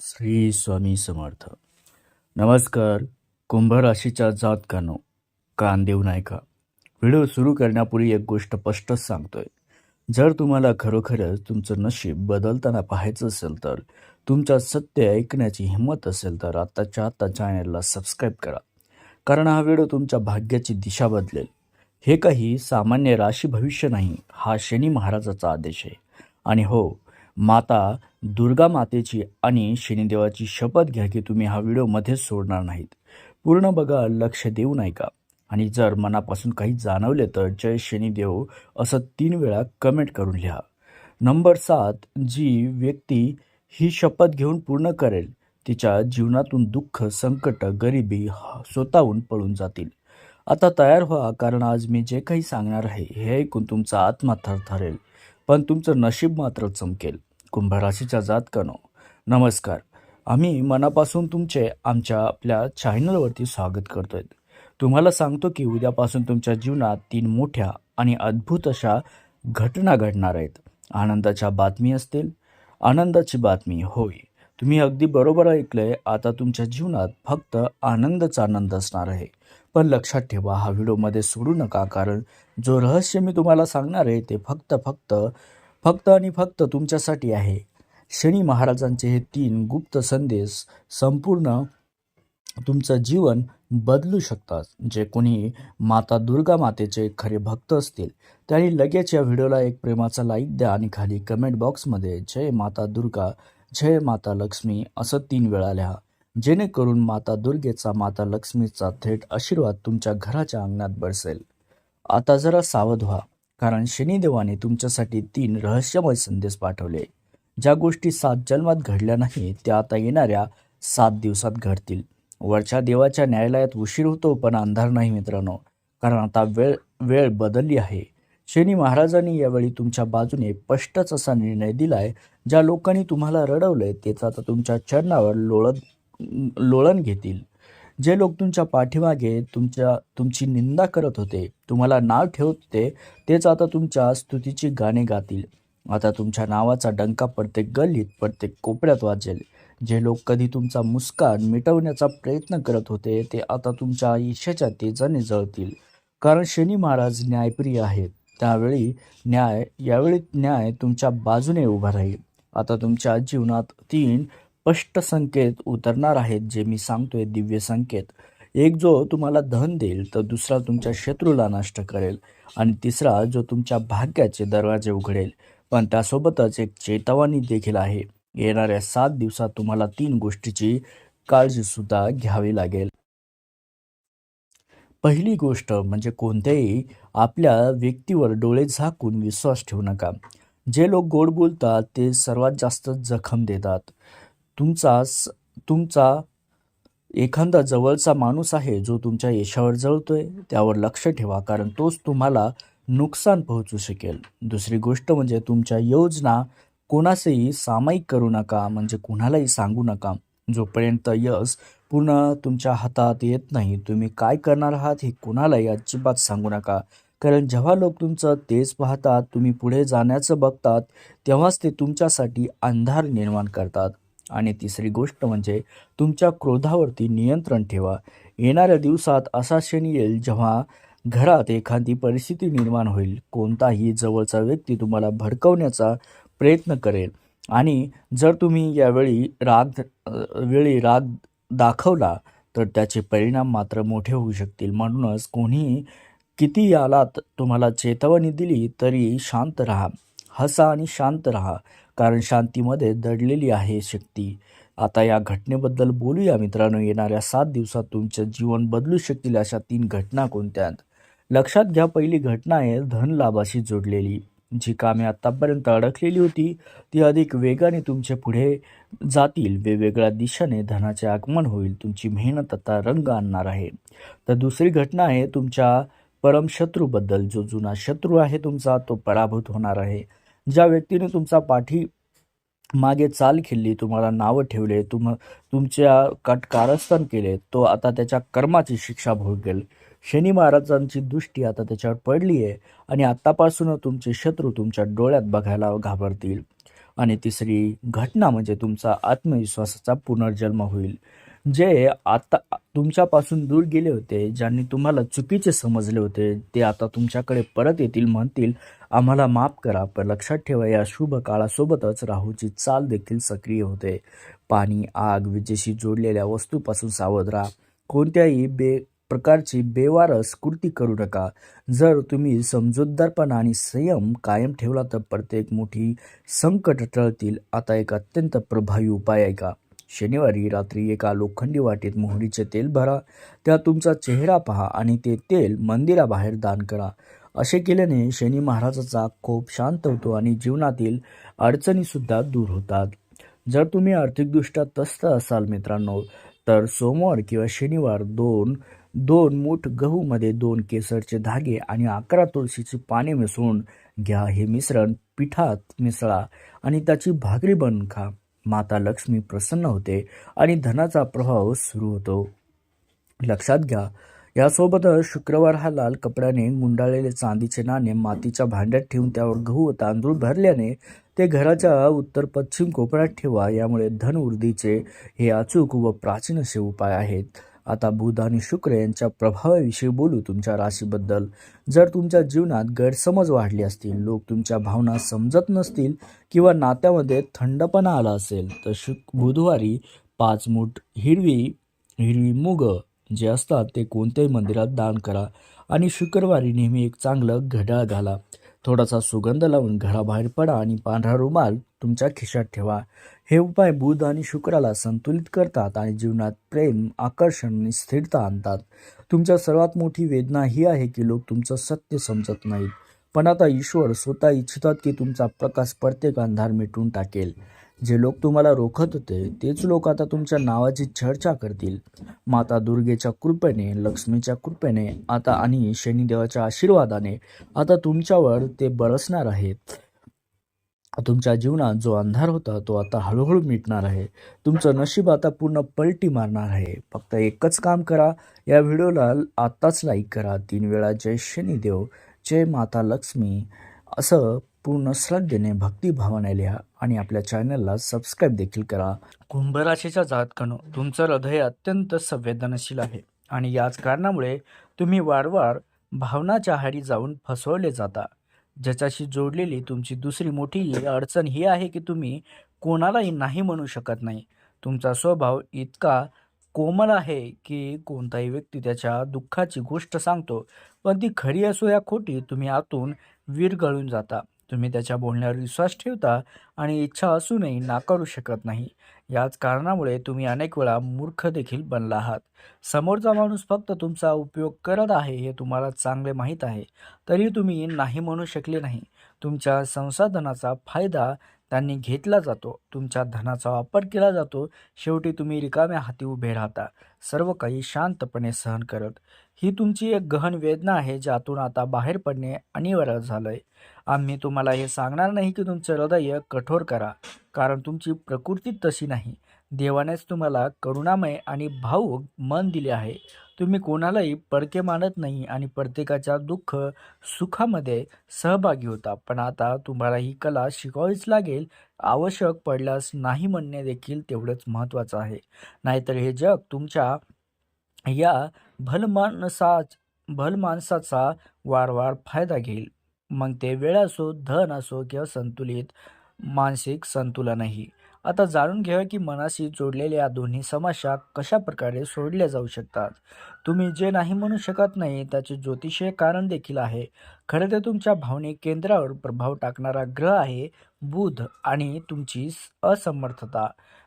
श्री स्वामी समर्थ. नमस्कार कुंभ राशीच्या जातकानो कान देऊ नाही का व्हिडिओ सुरू करण्यापूर्वी एक गोष्ट स्पष्टच सांगतोय. जर तुम्हाला खरोखरच तुमचं नशीब बदलताना पाहायचं असेल तर तुमच्या सत्य ऐकण्याची हिंमत असेल तर आत्ताच्या आत्ता चॅनलला सबस्क्राईब करा. कारण हा व्हिडिओ तुमच्या भाग्याची दिशा बदलेल. हे काही सामान्य राशी भविष्य नाही हा शनी महाराजाचा आदेश आहे. आणि हो माता दुर्गा मातेची आणि शनिदेवाची शपथ घ्या की तुम्ही हा व्हिडिओ मध्येच सोडणार नाहीत. पूर्ण बघा लक्ष देऊ नाही का आणि जर मनापासून काही जाणवले तर जय शनिदेव असं तीन वेळा कमेंट करून लिहा. नंबर सात जी व्यक्ती ही शपथ घेऊन पूर्ण करेल तिच्या जीवनातून दुःख संकट गरिबी स्वतःहून पळून जातील. आता तयार व्हा कारण आज मी जे काही सांगणार आहे हे ऐकून तुमचा आत्मा थरथरेल. पण तुमचं नशीब मात्र चमकेल. कुंभ राशीच्या जातकानो नमस्कार. आम्ही मनापासून तुमचे आमच्या आपल्या चॅनलवरती स्वागत करतोय. तुम्हाला सांगतो की उद्यापासून तुमच्या जीवनात तीन मोठ्या आणि अद्भुत अशा घटना घडणार आहेत. आनंदाच्या बातमी असतील. आनंदाची बातमी होय. तुम्ही अगदी बरोबर ऐकलंय. आता तुमच्या जीवनात फक्त आनंदच आनंद असणार आहे. पण लक्षात ठेवा हा व्हिडिओमध्ये सोडू नका. कारण जो रहस्य मी तुम्हाला सांगणार आहे ते फक्त फक्त फक्त आणि फक्त तुमच्यासाठी आहे. शनी महाराजांचे हे तीन गुप्त संदेश संपूर्ण तुमचं जीवन बदलू शकतात. जे कोणी माता दुर्गा मातेचे खरे भक्त असतील त्यांनी लगेच या व्हिडिओला एक प्रेमाचा लाईक द्या आणि खाली कमेंट बॉक्समध्ये जय माता दुर्गा जय माता लक्ष्मी असं तीन वेळा लिहा. जेणेकरून माता दुर्गेचा माता लक्ष्मीचा थेट आशीर्वाद तुमच्या घराच्या अंगणात बरसेल. आता जरा सावध व्हा. कारण शनिदेवाने तुमच्यासाठी तीन रहस्यमय संदेश पाठवले. ज्या गोष्टी सात जन्मात घडल्या नाही त्या आता येणाऱ्या सात दिवसात घडतील. वरच्या देवाच्या न्यायालयात उशीर होतो पण अंधार नाही मित्रांनो. कारण आता वेळ वेळ बदलली आहे. शनी महाराजांनी यावेळी तुमच्या बाजूने स्पष्टच असा निर्णय दिलाय ज्या लोकांनी तुम्हाला रडवलंय तेच आता तुमच्या चरणावर लोळत लोळण घेतील. जे लोक तुमच्या पाठीमागे तुमच्या तुमची निंदा करत होते तुम्हाला नाव ठेवत होते तेच आता तुमच्या स्तुतीची गाणे गातील. आता तुमच्या नावाचा डंका प्रत्येक गल्लीत प्रत्येक कोपऱ्यात वाजेल. जे लोक कधी तुमचा मुस्कान मिटवण्याचा प्रयत्न करत होते ते आता तुमच्या आयुष्याच्या तेजाने जळतील. कारण शनी महाराज न्यायप्रिय आहेत. त्यावेळी न्याय यावेळी न्याय तुमच्या बाजूने उभा राहील. आता तुमच्या जीवनात तीन स्पष्ट संकेत उतरणार आहेत जे मी सांगतोय दिव्य संकेत. एक जो तुम्हाला धन देईल तर दुसरा तुमच्या शत्रूला नष्ट करेल आणि तिसरा जो तुमच्या भाग्याचे दरवाजे उघडेल. पण त्यासोबतच एक चेतावणी देखील आहे. येणाऱ्या सात दिवसात तुम्हाला तीन गोष्टीची काळजी सुद्धा घ्यावी लागेल. पहिली गोष्ट म्हणजे कोणत्याही आपल्या व्यक्तीवर डोळे झाकून विश्वास ठेवू नका. जे लोक गोड बोलतात ते सर्वात जास्त जखम देतात. तुमचा स- तुमचा एखादा जवळचा माणूस आहे जो तुमच्या यशावर जळतोय त्यावर लक्ष ठेवा कारण तोच तुम्हाला नुकसान पोहोचू शकेल. दुसरी गोष्ट म्हणजे तुमच्या योजना कोणासही सामायिक करू नका म्हणजे कुणालाही सांगू नका. जोपर्यंत यश पूर्ण तुमच्या हातात येत नाही तुम्ही काय करणार आहात हे कुणालाही अजिबात सांगू नका. कारण जेव्हा लोक तुमचं तेच पाहतात तुम्ही पुढे जाण्याचं बघतात तेव्हाच ते तुमच्यासाठी अंधार निर्माण करतात. आणि तिसरी गोष्ट म्हणजे तुमच्या क्रोधावरती नियंत्रण ठेवा. येणाऱ्या दिवसात असा क्षण येईल जेव्हा घरात एखादी परिस्थिती निर्माण होईल. कोणताही जवळचा व्यक्ती तुम्हाला भडकवण्याचा प्रयत्न करेल. आणि जर तुम्ही यावेळी राग वेळी राग दाखवला तर त्याचे परिणाम मात्र मोठे होऊ शकतील. म्हणूनच कोणी किती आलात तुम्हाला चेतावणी दिली तरी शांत राहा. हसा आणि शांत राहा. कारण शांतीमध्ये दडलेली आहे शक्ती. आता या घटनेबद्दल बोलूया मित्रांनो. येणाऱ्या सात दिवसात तुमचं जीवन बदलू शकतील अशा तीन घटना कोणत्या लक्षात घ्या पहिली घटना आहे धन लाभाशी जोडलेली. जी कामे आत्तापर्यंत अडकलेली होती ती अधिक वेगाने तुमचे पुढे जातील. वेगवेगळ्या दिशेने धनाचे आगमन होईल. तुमची मेहनत आता रंग आणणार आहे. तर दुसरी घटना आहे तुमच्या परमशत्रूबद्दल. जो जुना शत्रू आहे तुमचा तो पराभूत होणार आहे. ज्या व्यक्तीने तुमचा पाठी मागे चाल खेळली तुम्हाला नावं ठेवले तुम तुमच्या कट कारस्थान केले तो आता त्याच्या कर्माची शिक्षा भोगेल. शनी महाराजांची दृष्टी आता त्याच्यावर पडली आहे आणि आत्तापासून तुमचे शत्रू तुमच्या डोळ्यात बघायला घाबरतील. आणि तिसरी घटना म्हणजे तुमचा आत्मविश्वासाचा पुनर्जन्म होईल. जे आता तुमच्यापासून दूर गेले होते ज्यांनी तुम्हाला चुकीचे समजले होते ते आता तुमच्याकडे परत येतील म्हणतील आम्हाला माफ करा पण लक्षात ठेवा या शुभ काळासोबतच राहूची चाल देखील सक्रिय होते. पाणी आग विजेशी जोडलेल्या वस्तूपासून सावध राहा. कोणत्याही बे प्रकारची बेवारस कृती करू नका. जर तुम्ही समजूतदारपणा आणि संयम कायम ठेवला तर प्रत्येक मोठी संकट टळतील. आता एक अत्यंत प्रभावी उपाय आहे का शनिवारी रात्री एका लोखंडी वाटेत मोहरीचे तेल भरा त्या तुमचा चेहरा पहा आणि ते तेल मंदिराबाहेर दान करा. असे केल्याने शनी महाराजाचा खूप शांत होतो आणि जीवनातील अडचणीसुद्धा दूर होतात. जर तुम्ही आर्थिकदृष्ट्या तस्त असाल मित्रांनो तर सोमवार किंवा शनिवार दोन दोन मूठ गहूमध्ये दोन केसरचे धागे आणि अकरा तुळशीची पाने मिसळून घ्या. हे मिश्रण पिठात मिसळा आणि त्याची भाकरी बनवून खा. माता लक्ष्मी प्रसन्न होते आणि धनाचा प्रभाव सुरू होतो. लक्षात घ्या यासोबतच शुक्रवार हा लाल कपड्याने गुंडाळलेले चांदीचे नाणे मातीच्या भांड्यात ठेवून त्यावर गहू व तांदूळ भरल्याने ते घराच्या उत्तर पश्चिम कोपऱ्यात ठेवा यामुळे धनवृद्धीचे हे अचूक व प्राचीन असे उपाय आहेत. आता बुध आणि शुक्र यांच्या प्रभावाविषयी बोलू तुमच्या राशीबद्दल. जर तुमच्या जीवनात गैरसमज वाढले असतील लोक तुमच्या भावना समजत नसतील किंवा नात्यामध्ये थंडपणा आला असेल तर शुक बुधवारी पाच मूठ हिरवी हिरवी मुग जे असतात ते कोणत्याही मंदिरात दान करा आणि शुक्रवारी नेहमी एक चांगलं घड्याळ घाला. थोडासा सुगंध लावून घराबाहेर पडा आणि पांढरा रुमाल तुमच्या खिशात ठेवा. हे उपाय बुध आणि शुक्राला संतुलित करतात आणि जीवनात प्रेम आकर्षण आणि स्थिरता आणतात. तुमच्या सर्वात मोठी वेदना ही आहे की लोक तुमचं सत्य समजत नाहीत. पण आता ईश्वर स्वतः इच्छितात की तुमचा प्रकाश प्रत्येक अंधार मिटून टाकेल. जे लोक तुम्हाला रोखत होते तेच लोक आता तुमच्या नावाची चर्चा करतील. माता दुर्गेच्या कृपेने लक्ष्मीच्या कृपेने आता आणि शनिदेवाच्या आशीर्वादाने आता तुमच्यावर ते बरसणार आहेत. तुमच्या जीवनात जो अंधार होता तो आता हळूहळू मिटणार आहे. तुमचं नशीब आता पूर्ण पलटी मारणार आहे. फक्त एकच काम करा. या व्हिडिओला आत्ताच लाईक करा. तीन वेळा जय शनिदेव जय माता लक्ष्मी. असं पूर्ण श्रद्धेने भक्तिभावाने लिहा आणि आपल्या चॅनलला सबस्क्राईब देखील करा. कुंभराशीच्या राशीच्या तुमचं हृदय अत्यंत संवेदनशील आहे आणि याच कारणामुळे तुम्ही वारंवार भावनाच्या हारी जाऊन फसवले जाता. ज्याच्याशी जोडलेली तुमची दुसरी मोठी अडचण ही आहे की तुम्ही कोणालाही नाही म्हणू शकत नाही. तुमचा स्वभाव इतका कोमल आहे की कोणताही व्यक्ती त्याच्या दुःखाची गोष्ट सांगतो पण ती खरी असो या खोटी तुम्ही आतून विरघळून जाता. तुम्ही त्याच्या बोलण्यावर विश्वास ठेवता आणि इच्छा असूनही नाकारू शकत नाही. याच कारणामुळे तुम्ही अनेक वेळा मूर्ख देखील बनला आहात. समोरचा माणूस फक्त तुमचा उपयोग करत आहे हे तुम्हाला चांगले माहीत आहे. तरी तुम्ही नाही म्हणू शकले नाही. तुमच्या संसाधनाचा फायदा त्यांनी घेतला जातो. तुमच्या धनाचा वापर केला जातो. शेवटी तुम्ही रिकाम्या हाती उभे राहता. सर्व काही शांतपणे सहन करत. ही तुमची एक गहन वेदना आहे ज्यातून आता बाहेर पडणे अनिवार्य झालंय. आम्ही तुम्हाला हे सांगणार नाही की तुमचं हृदय कठोर करा कारण तुमची प्रकृती तशी नाही. देवानेच तुम्हाला करुणामय आणि भाऊक मन दिले आहे. तुम्ही कोणालाही परके मानत नाही आणि प्रत्येकाच्या दुःख सुखामध्ये सहभागी होता. पण आता तुम्हाला ही कला शिकावीच लागेल. आवश्यक पडल्यास नाही म्हणणे देखील तेवढंच महत्त्वाचं आहे. नाहीतर हे जग तुमच्या या भलमानसा भलमानसाचा वारंवार फायदा घेईल. मग ते वेळ असो धन असो किंवा संतुलित मानसिक संतुलनही आता जाणून घ्या की मनाशी जोडलेल्या या दोन्ही समस्या कशा प्रकारे सोडल्या जाऊ शकतात. तुम्ही जे नाही म्हणू शकत नाही त्याचे ज्योतिषीय कारण देखील आहे. खरं तर तुमच्या भावनिक केंद्रावर प्रभाव टाकणारा ग्रह आहे बुध आणि तुमची असमर्थता.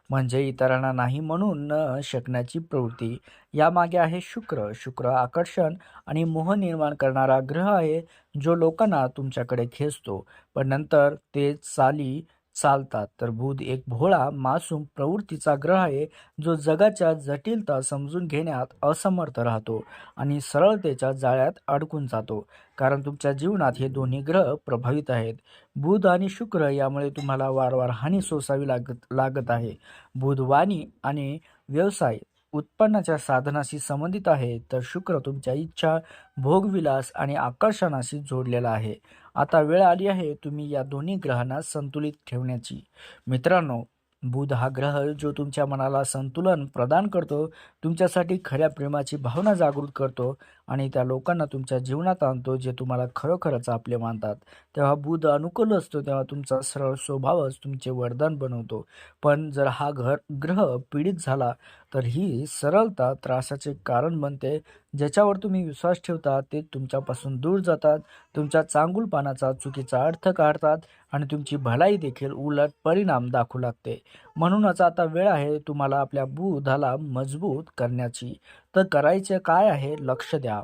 म्हणजे इतरांना नाही म्हणून न शकण्याची प्रवृत्ती. यामागे आहे शुक्र. शुक्र आकर्षण आणि मोह निर्माण करणारा ग्रह आहे जो लोकांना तुमच्याकडे खेचतो. पण नंतर ते चाली चालतात. तर बुध एक भोळा मासूम प्रवृत्तीचा ग्रह आहे जो जगाच्या जटिलता समजून घेण्यात असमर्थ राहतो आणि सरळतेच्या जाळ्यात अडकून जातो. कारण तुमच्या जीवनात हे दोन्ही ग्रह प्रभावित आहेत. बुध आणि शुक्र यामुळे तुम्हाला वारंवार हानी सोसावी लागत लागत आहे. बुधवाणी आणि व्यवसाय उत्पन्नाच्या साधनाशी संबंधित आहे तर शुक्र तुमच्या इच्छा भोगविलास आणि आकर्षणाशी जोडलेला आहे. आता वेळ आली आहे तुम्ही या दोन्ही ग्रहांना संतुलित ठेवण्याची. मित्रांनो बुध हा ग्रह जो तुमच्या मनाला संतुलन प्रदान करतो तुमच्यासाठी खऱ्या प्रेमाची भावना जागृत करतो आणि त्या लोकांना तुमच्या जीवनात आणतो जे तुम्हाला खरोखरच आपले मानतात. तेव्हा बुध अनुकूल असतो तेव्हा तुमचा सरळ स्वभावच तुमचे वरदान बनवतो. पण जर हा घर ग्रह पीडित झाला तर ही सरळता त्रासाचे कारण बनते. ज्याच्यावर तुम्ही विश्वास ठेवता ते तुमच्यापासून दूर जातात तुमच्या चांगुलपणाचा चुकीचा अर्थ काढतात आणि तुमची भलाई देखील उलट परिणाम दाखवू लागते. म्हणूनच आता वेळ आहे तुम्हाला आपल्या बुधाला मजबूत करण्याची. तर करायचे काय आहे लक्ष द्या.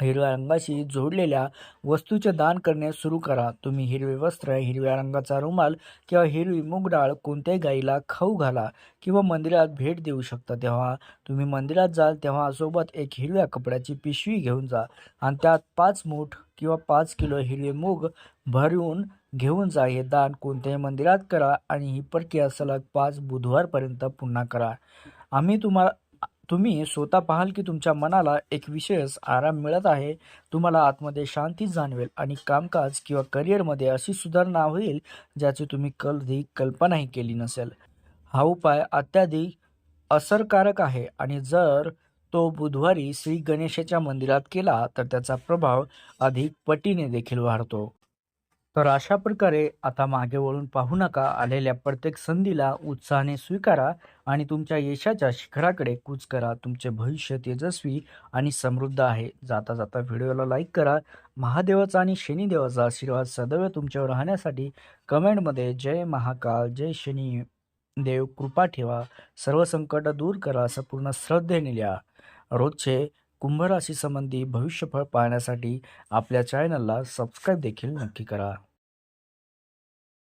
हिरव्या रंगाशी जोडलेल्या वस्तूचे दान करणे सुरू करा. तुम्ही हिरवे वस्त्र हिरव्या रंगाचा रुमाल किंवा हिरवी मूग डाळ कोणत्याही गाईला खाऊ घाला किंवा मंदिरात भेट देऊ शकता. तेव्हा तुम्ही मंदिरात जाल तेव्हा सोबत एक हिरव्या कपड्याची पिशवी घेऊन जा आणि त्यात पाच मूठ किंवा पाच किलो हिरवे मूग भरून घेऊन जा. हे दान कोणत्याही मंदिरात करा आणि ही प्रक्रिया सलग पाच बुधवारपर्यंत पुन्हा करा. आम्ही तुम्हाला तुम्ही स्वतः पाहाल की तुमच्या मनाला एक विशेष आराम मिळत आहे. तुम्हाला आतमध्ये शांती जाणवेल आणि कामकाज किंवा करिअरमध्ये अशी सुधारणा होईल ज्याची तुम्ही कधी कल्पनाही केली नसेल. हा उपाय अत्याधिक असरकारक आहे आणि जर तो बुधवारी श्री गणेशाच्या मंदिरात केला तर त्याचा प्रभाव अधिक पटीने देखील वाढतो. तर अशा प्रकारे आता मागे वळून पाहू नका आलेल्या प्रत्येक संधीला उत्साहाने स्वीकारा आणि तुमच्या यशाच्या शिखराकडे कूच करा. तुमचे भविष्य तेजस्वी आणि समृद्ध आहे. जाता जाता व्हिडिओला लाईक करा. महादेवाचा आणि शनिदेवाचा आशीर्वाद सदैव तुमच्यावर राहण्यासाठी कमेंटमध्ये जय महाकाल जय शनी देव कृपा ठेवा. सर्व संकट दूर करा. असं पूर्ण श्रद्धेने लिहा. रोजचे कुंभराशी संबंधी भविष्यफळ पाहण्यासाठी आपल्या चॅनलला सबस्क्राईब देखील नक्की करा.